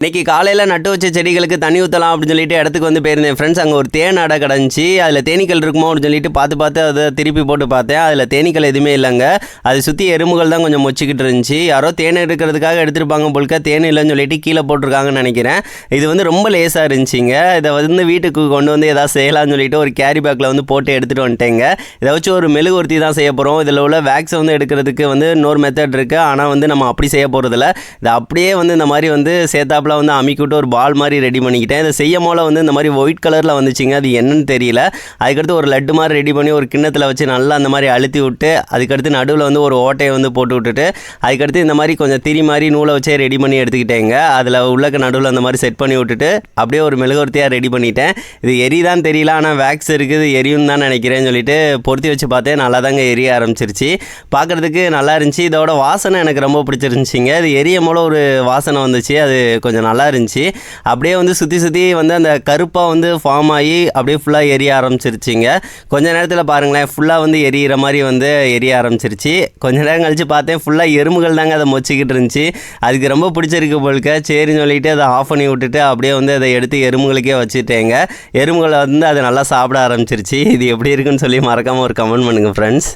இன்னைக்கு காலையில் நட்டு வச்ச செடிகளுக்கு தண்ணி ஊற்றலாம் அப்படின்னு சொல்லிட்டு இடத்துக்கு வந்து போயிருந்தேன். ஃப்ரெண்ட்ஸ் அங்கே ஒரு தேன் அடை கிடந்துச்சு அதில் தேனீக்கள் இருக்குமோ அப்படின்னு சொல்லிட்டு பார்த்து பார்த்து அதை திருப்பி போட்டு பார்த்தேன். அதில் தேனீக்கள் எதுவுமே இல்லைங்க. அதை சுற்றி எறும்புகள் தான் கொஞ்சம் மொச்சிக்கிட்டு இருந்துச்சு. யாரோ தேன் எடுக்கிறதுக்காக எடுத்துருப்பாங்க போல்க தேன் இல்லைன்னு சொல்லிட்டு கீழே போட்டிருக்காங்கன்னு நினைக்கிறேன். இது வந்து ரொம்ப லேசாக இருந்துச்சுங்க. இதை வந்து வீட்டுக்கு கொண்டு வந்து எதாவது செய்யலாம்னு சொல்லிட்டு ஒரு கேரி பேக்கில் வந்து போட்டு எடுத்துகிட்டு வந்துட்டேங்க. இதை வச்சு ஒரு மெழுகுவர்த்தி தான் செய்ய போகிறோம் இதில் உள்ள வேக்ஸை வந்து எடுக்கிறதுக்கு வந்து இன்னொரு மெத்தட் இருக்குது ஆனால் வந்து நம்ம அப்படி செய்ய போகிறதில்ல இதை அப்படியே வந்து இந்த மாதிரி வந்து ஷேப்பில் வந்து அமுக்கிவிட்டு ஒரு பால் மாதிரி ரெடி பண்ணிக்கிட்டேன். இதை செய்யும் போல வந்து இந்த மாதிரி ஒயிட் கலரில் வந்துச்சுங்க. அது என்னன்னு தெரியல. அதுக்கடுத்து ஒரு லட்டு மாதிரி ரெடி பண்ணி ஒரு கிண்ணத்தில் வச்சு நல்லா அந்த மாதிரி அழுத்தி விட்டு அதுக்கடுத்து நடுவில் வந்து ஒரு ஓட்டையை வந்து போட்டு விட்டுட்டு அதுக்கடுத்து இந்த மாதிரி கொஞ்சம் திரி மாதிரி நூலை வச்சே ரெடி பண்ணி எடுத்துக்கிட்டேங்க. அதில் உள்ளக்க நடுவில் அந்த மாதிரி செட் பண்ணி விட்டுட்டு அப்படியே ஒரு மெழுகுவர்த்தியாக ரெடி பண்ணிட்டேன். இது எரிதான் தெரியல ஆனால் வேக்ஸ் இருக்குது எரியும் தான் நினைக்கிறேன்னு சொல்லிட்டு பொருத்தி வச்சு பார்த்தேன். நல்லா தாங்க எரிய ஆரம்பிச்சிருச்சு. பார்க்குறதுக்கு நல்லா இருந்துச்சு. இதோட வாசனை எனக்கு ரொம்ப பிடிச்சிருந்துச்சிங்க. இது எரியும் போல ஒரு வாசனை வந்துச்சு. அது கொஞ்சம் நல்லா இருந்துச்சு அப்படியே வந்து சுற்றி சுற்றி வந்து அந்த கருப்பாக வந்து ஃபார்ம் ஆகி அப்படியே ஃபுல்லாக எரிய ஆரம்பிச்சிருச்சிங்க. கொஞ்ச நேரத்தில் பாருங்களேன் ஃபுல்லாக வந்து எரியிற மாதிரி வந்து எரிய ஆரம்பிச்சிருச்சு. கொஞ்ச நேரம் கழிச்சு பார்த்தேன் ஃபுல்லாக எறும்புகள் தாங்க அதை மொச்சிக்கிட்டு இருந்துச்சு. அதுக்கு ரொம்ப பிடிச்சிருக்கு போலுக்க சரின்னு சொல்லிட்டு அதை ஆஃப் பண்ணி விட்டுட்டு அப்படியே வந்து அதை எடுத்து எறும்புகளுக்கே வச்சுட்டேங்க. எறும்புகளை வந்து அதை நல்லா சாப்பிட ஆரம்பிச்சிருச்சு. இது எப்படி இருக்குன்னு சொல்லி மறக்காமல் ஒரு கமெண்ட் பண்ணுங்கள் ஃப்ரெண்ட்ஸ்